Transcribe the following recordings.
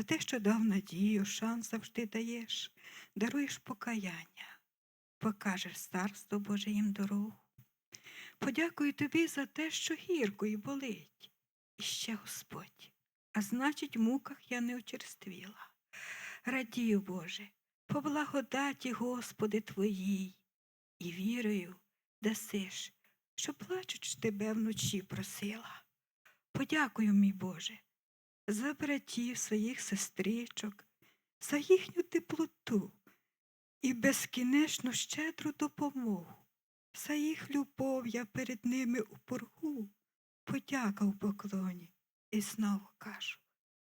за те, що дав надію, шанс завжди даєш, даруєш покаяння, покажеш царство Боже їм дорогу. Подякую тобі за те, що гірко і болить. І ще Господь, а значить, в муках я не очерствіла. Радію, Боже, по благодаті, Господи Твоїй, і вірою дасиш, що плачуч тебе вночі просила. Подякую, мій Боже, за братів своїх сестричок, за їхню теплоту і безкінечну щедру допомогу, за їх любов я перед ними у. Подяка в поклоні і знову кажу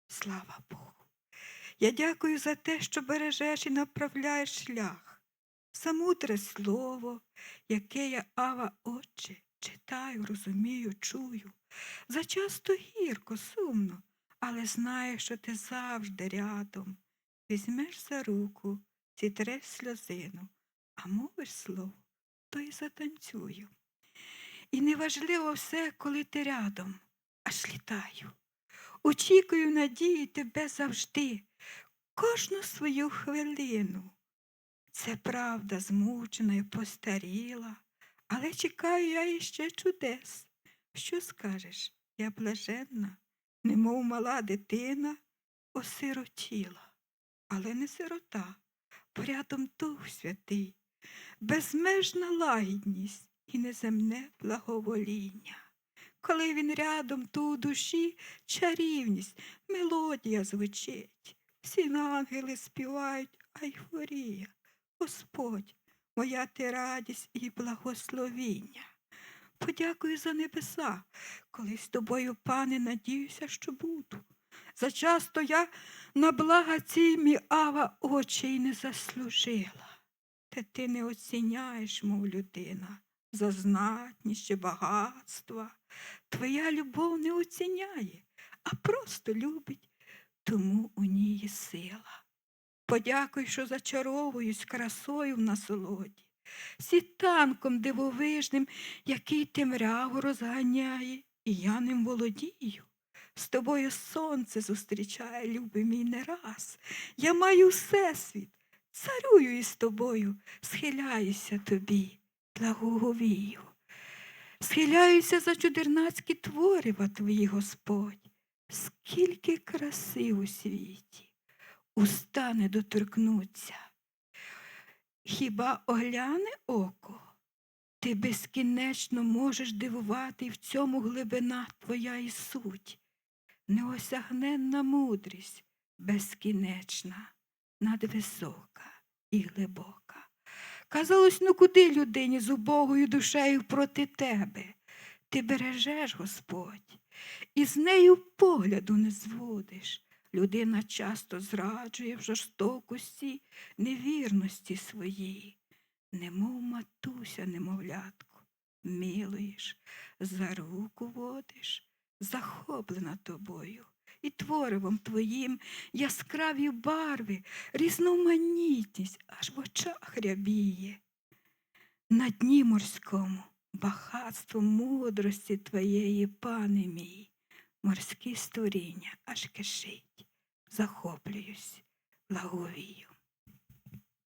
слава Богу. Я дякую за те, що бережеш і направляєш шлях, за мудре слово, яке я, Ава, Отче, читаю, розумію, чую. За часто гірко, сумно, але знаю, що ти завжди рядом. Візьмеш за руку, зітреш сльозину, а мовиш слово, то й затанцюю. І неважливо все, коли ти рядом, аж літаю. Очікую надії тебе завжди, кожну свою хвилину. Це правда змучена і постаріла, але чекаю я іще чудес. Що скажеш, я блаженна, немов мала дитина, осиротіла, але не сирота, порядом Дух Святий, безмежна лагідність і неземне благовоління. Коли він рядом, у душі чарівність, мелодія звучить, всі ангели співають айфорія. Господь, моя ти радість і благословіння. Подякую за небеса, коли з тобою, пане, надіюся, що буду. Зачасто я на блага ці мій ава очей не заслужила. Та ти не оціняєш, мов людина, за знатність чи багатства. Твоя любов не оціняє, а просто любить, тому у ній сила. Подякуй, що зачаровуюсь красою в насолоді, сітанком дивовижним, який темряву розганяє, і я ним володію. З тобою сонце зустрічає, любий мій не раз. Я маю всесвіт, царюю із тобою, схиляюся тобі, благоговію. Схиляюся за чудернацькі творива твої, Господь, скільки краси у світі, уста не доторкнуться. Хіба огляне око? Ти безкінечно можеш дивувати, і в цьому глибина твоя і суть, неосягненна мудрість, безкінечна, надвисока і глибока. Казалось, ну куди людині з убогою душею проти тебе? Ти бережеш, Господь, і з нею погляду не зводиш. Людина часто зраджує в жорстокості, невірності своїй, немов матуся, немовлятку, милуєш, за руку водиш, захоплена тобою. І творивом твоїм яскраві барви, різноманітність аж в очах рябіє. На дні морському багатство мудрості твоєї, пане мій, морські створіння аж кишить, захоплююсь, благовію.